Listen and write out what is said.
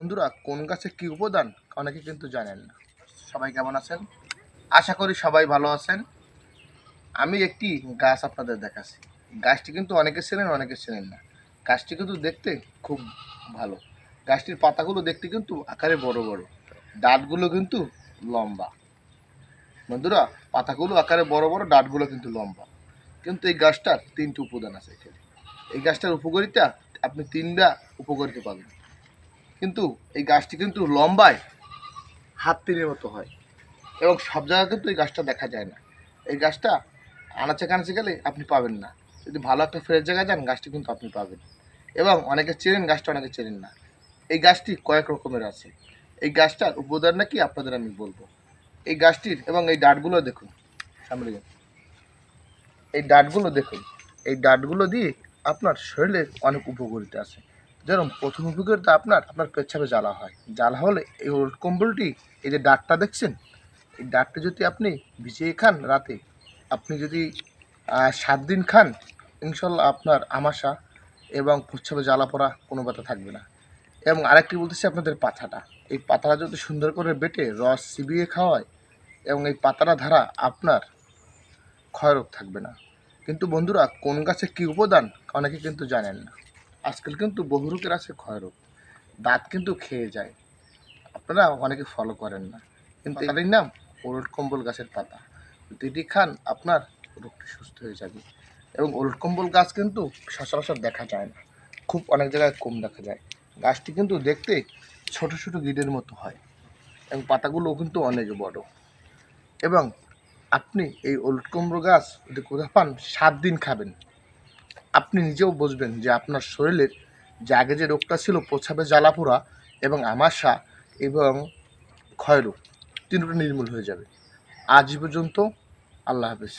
বন্ধুরা, কোন গাছে কি উপাদান অনেকে কিন্তু জানেন না। সবাই কেমন আছেন? আশা করি সবাই ভালো আছেন। আমি একটি গাছ আপনাদের দেখাচ্ছি। গাছটি কিন্তু অনেকে চেনেন অনেকে চেনেন না। গাছটি কিন্তু দেখতে খুব ভালো। গাছটির পাতাগুলো দেখতে কিন্তু আকারে বড় বড়। ডাঁটগুলো কিন্তু লম্বা। বন্ধুরা, পাতাগুলো আকারে বড় বড় ডাঁটগুলো কিন্তু লম্বা। কিন্তু এই গাছটার তিনটি উপাদান আছে এখানে। এই গাছটার উপকারিতা আপনি তিনটা উপকারিতা পাবেন। কিন্তু এই গাছটি কিন্তু লম্বায় হাত তিনের মতো হয়। এবং সব জায়গায় কিন্তু এই গাছটা দেখা যায় না। এই গাছটা আনাচে কানাচে গেলে আপনি পাবেন না। যদি ভালো একটা ফ্রেশ জায়গায় যান, গাছটি কিন্তু আপনি পাবেন। এবং অনেকে চেনেন, গাছটা অনেকে চেনেন না। এই গাছটি কয়েক রকমের আছে। এই গাছটার উপদান নাকি আপনাদের আমি বলব। এই গাছটির এবং এই ডাটগুলো দেখুন। সামনে। এই ডাটগুলো দেখুন। এই ডাটগুলো দিয়ে আপনার শরীরের অনেক উপকারিতা আছে। যেরকম প্রথম উপকারিতা আপনার আপনার পেচ্ছাপে জ্বালা হয়। জ্বালা হলে এই ওল্ড কম্বলটি, এই যে ডাঁটটা দেখছেন, এই ডাঁটটা যদি আপনি ভিজিয়ে খান রাতে, আপনি যদি সাত দিন খান, ইনশাল্লাহ আপনার আমাশা এবং প্রচ্ছাপে জ্বালা পড়া কোনো ব্যথা থাকবে না। এবং আরেকটি বলতেছি আপনাদের পাতাটা। এই পাতাটা যদি সুন্দর করে বেটে রস চিবিয়ে খাওয়ায় এবং এই পাতাটা ধারা আপনার ক্ষয়রোগ থাকবে না। কিন্তু বন্ধুরা, কোন গাছে কী উপাদান, অনেকে কিন্তু জানেন না। আজকাল কিন্তু বহু রোগের আছে ক্ষয়রোগ দাঁত কিন্তু খেয়ে যায়। আপনারা অনেকে ফলো করেন না। কিন্তু এটার নাম ওলট কম্বল গাছের পাতা। যদি খান আপনার রোগটি সুস্থ হয়ে যাবে। এবং ওলট কম্বল গাছ কিন্তু সচরাচর দেখা যায় না। খুব অনেক জায়গায় কম দেখা যায়। গাছটি কিন্তু দেখতে ছোট ছোট গিডের মতো হয়। এবং পাতাগুলোও কিন্তু অনেক বড়। এবং আপনি এই ওলট কুমড়ো গাছ যদি কোথাও পান সাত দিন খাবেন। আপনি নিজেও বুঝবেন যে আপনার শরীরের যে আগে যে রোগটা ছিল, প্রস্রাবে জ্বালাপোড়া এবং আমাশা এবং ক্ষয়রোগ, তিনটা নির্মূল হয়ে যাবে। আজ পর্যন্ত, আল্লাহ হাফেজ।